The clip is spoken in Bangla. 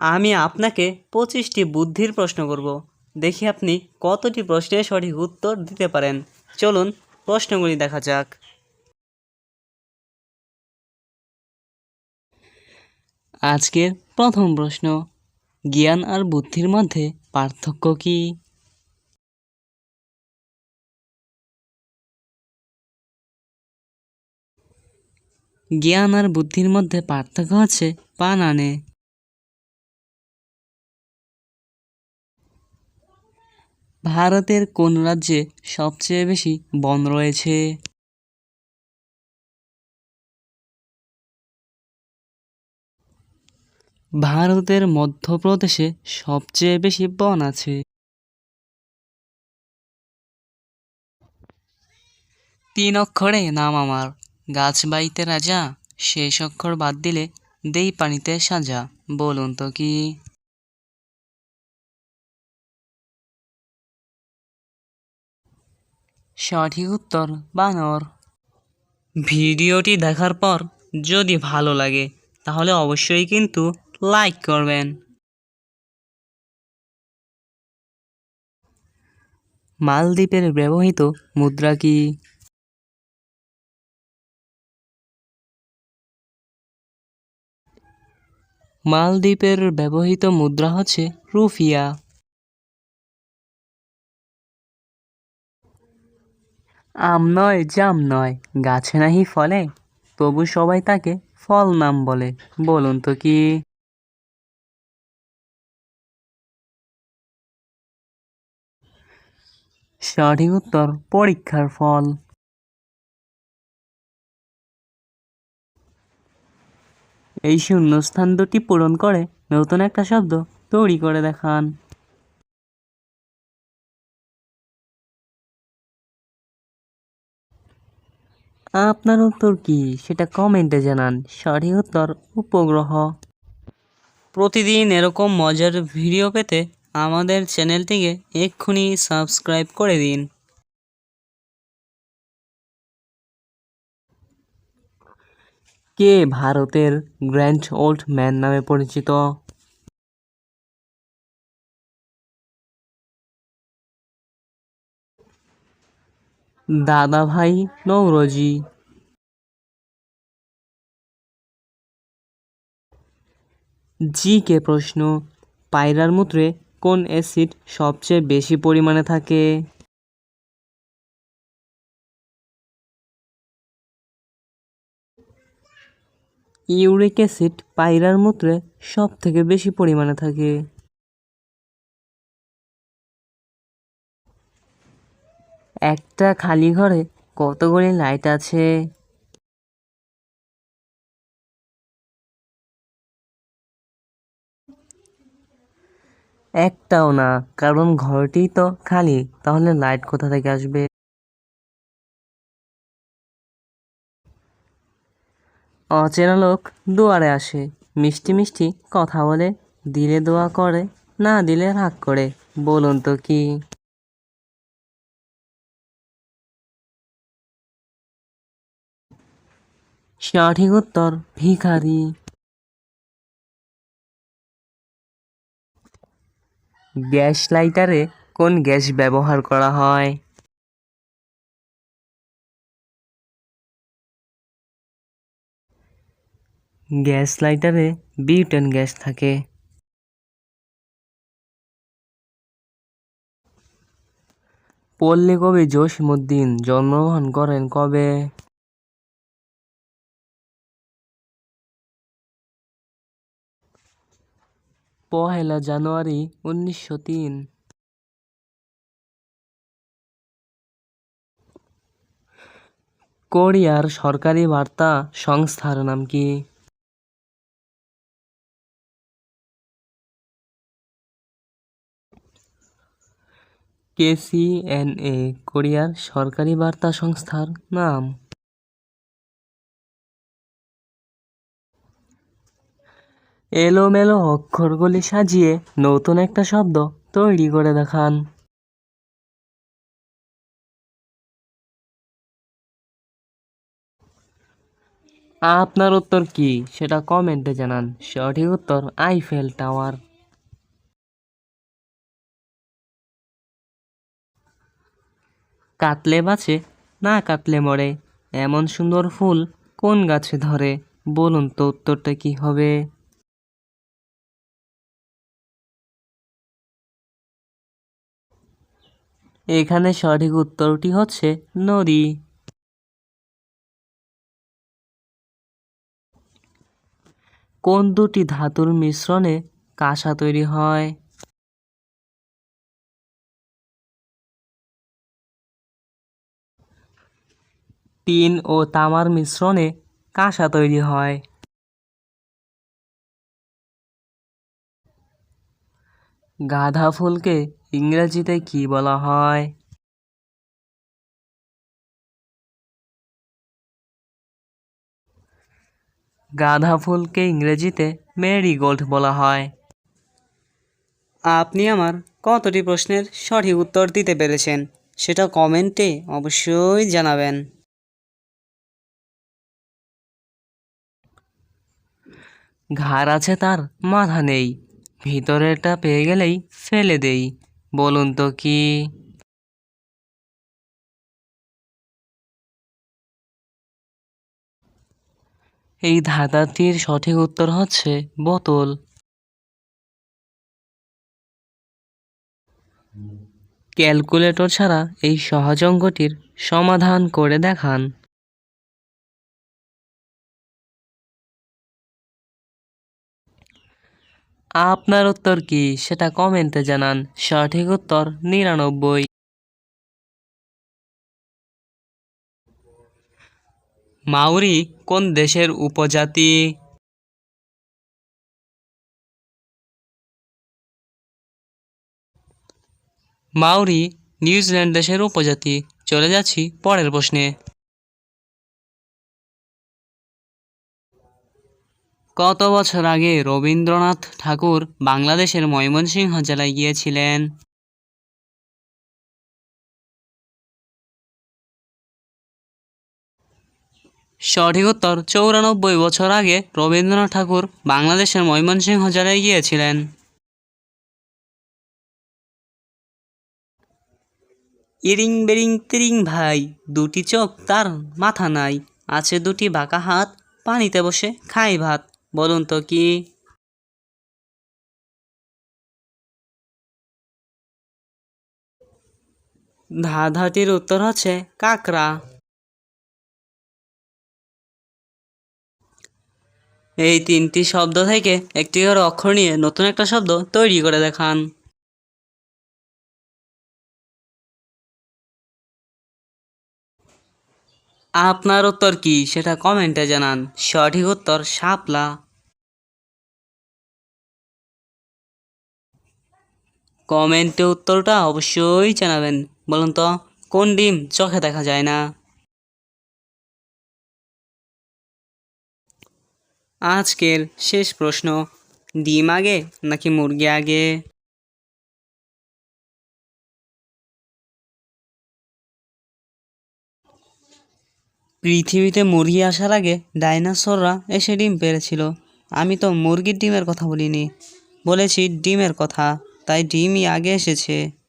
আমি আপনাকে পঁচিশটি বুদ্ধির প্রশ্ন করব। দেখি আপনি কতটি প্রশ্নের সঠিক উত্তর দিতে পারেন। চলুন প্রশ্নগুলি দেখা যাক। আজকের প্রথম প্রশ্ন, জ্ঞান আর বুদ্ধির মধ্যে পার্থক্য কি? জ্ঞান আর বুদ্ধির মধ্যে পার্থক্য হচ্ছে পান আনে ভারতের কোন রাজ্যে সবচেয়ে বেশি বন রয়েছে? ভারতের মধ্যপ্রদেশে সবচেয়ে বেশি বন আছে। তিন অক্ষরে নাম আমার। গাছ বাইতে রাজা, শেষ অক্ষর বাদ দিলে দেই পানিতে সাজা। বলুন তো কি? সঠিক উত্তর, বানর। ভিডিওটি দেখার পর যদি ভালো লাগে, তাহলে অবশ্যই কিন্তু লাইক করবেন। মালদ্বীপের ব্যবহৃত মুদ্রা কি? মালদ্বীপের ব্যবহৃত মুদ্রা হচ্ছে রুফিয়া। আম নয়, জাম নয়, গাছে নাহি ফলে, তবু সবাই তাকে ফল নাম বলে। বলুন তো কি? সঠিক উত্তর, পরীক্ষার ফল। এই শূন্যস্থান দুটি পূরণ করে নতুন একটা শব্দ তৈরি করে দেখান। আপনার উত্তর কি? সেটা কমেন্টে জানান। সঠিক উত্তর উপগ্রহ। প্রতিদিন এরকম মজার ভিডিও পেতে আমাদের চ্যানেলটিকে এক্ষুনি সাবস্ক্রাইব করে দিন। কে ভারতের গ্র্যান্ড ওল্ড ম্যান নামে পরিচিত? দাদাভাই নৌরজি জি কে প্রশ্ন, পায়রার মূত্রে কোন অ্যাসিড সবচেয়ে বেশি পরিমাণে থাকে? ইউরিক অ্যাসিড পায়রার মূত্রে সব থেকে বেশি পরিমাণে থাকে। একটা খালি ঘরে কতগুলি লাইট আছে? একটাও না, কারণ ঘরটি তো খালি, তাহলে লাইট কোথা থেকে আসবে? অচেনা লোক দুয়ারে আসে, মিষ্টি মিষ্টি কথা বলে, দিলে দোয়া করে, না দিলে রাগ করে, বলুন তো কি? সঠিক উত্তর, ভিখারি। গ্যাস লাইটারে কোন গ্যাস ব্যবহার করা হয়? গ্যাস লাইটারে বিউটেন গ্যাস থাকে। পল্লী কবি জসীমউদ্দিন জন্মগ্রহণ করেন কবে? পহেলা জানুয়ারি উনিশশো তিন। কোরিয়ার সরকারি বার্তা সংস্থার নাম কি? কেসিএনএ, কোরিয়ার সরকারি বার্তা সংস্থার নাম। এলোমেলো অক্ষরগুলি সাজিয়ে নতুন একটা শব্দ তৈরি করে দেখান। আপনার উত্তর কি? সেটা কমেন্টে জানান। সঠিক উত্তর আইফেল টাওয়ার। কাটলে বাঁচে না কাটলে মরে, এমন সুন্দর ফুল কোন গাছে ধরে? বলুন তো উত্তরটা কি হবে? এখানে সঠিক উত্তরটি হচ্ছে নদী। কোন দুটি ধাতুর মিশ্রণে কাঁসা তৈরি হয়? টিন ও তামার মিশ্রণে কাঁসা তৈরি হয়। গাঁদা ফুলকে ইংরেজিতে কি বলা হয়? গাঁদা ফুলকে ইংরেজিতে মেরিগোল্ড বলা হয়। আপনি আমার কতটি প্রশ্নের সঠিক উত্তর দিতে পেরেছেন সেটা কমেন্টে অবশ্যই জানাবেন। ঘাড় আছে তার মাথা নেই। ভিতরেরটা পেয়ে গেলেই ফেলে দেই, বলুন তো কি? এই ধাঁধাটির সঠিক উত্তর হচ্ছে বোতল। ক্যালকুলেটর ছাড়া এই সহজ সমাধান করে দেখান। আপনার উত্তর কি? সেটা কমেন্টে জানান। সঠিক উত্তর নিরানব্বই। মাউরি কোন দেশের উপজাতি? মাউরি নিউজিল্যান্ড দেশের উপজাতি। চলে যাচ্ছি পরের প্রশ্নে। কত বছর আগে রবীন্দ্রনাথ ঠাকুর বাংলাদেশের ময়মনসিংহ জেলায় গিয়েছিলেন? সঠিক উত্তর, চৌরানব্বই বছর আগে রবীন্দ্রনাথ ঠাকুর বাংলাদেশের ময়মনসিংহ জেলায় গিয়েছিলেন। ইরিং বেরিং তিরিং ভাই, দুটি চোখ তার মাথা নাই, আছে দুটি বাঁকা হাত, পানিতে বসে খাই ভাত। বলুন তো কি? ধাঁধাটির উত্তর হচ্ছে কাকড়া। এই তিনটি শব্দ থেকে একটি অক্ষর নিয়ে নতুন একটা শব্দ তৈরি করে দেখান। আপনার উত্তর কি? সেটা কমেন্টে জানান। সঠিক উত্তর শাপলা। কমেন্টে উত্তরটা অবশ্যই জানাবেন। বলুন তো, কোন ডিম চোখে দেখা যায় না? আজকের শেষ প্রশ্ন, ডিম আগে নাকি মুরগি আগে? পৃথিবীতে মুরগি আসার আগে ডাইনোসররা এসে ডিম পেরেছিল। আমি তো মুরগির ডিমের কথা বলিনি। বলেছি ডিমের কথা, তাই ডিমই আগে এসেছে।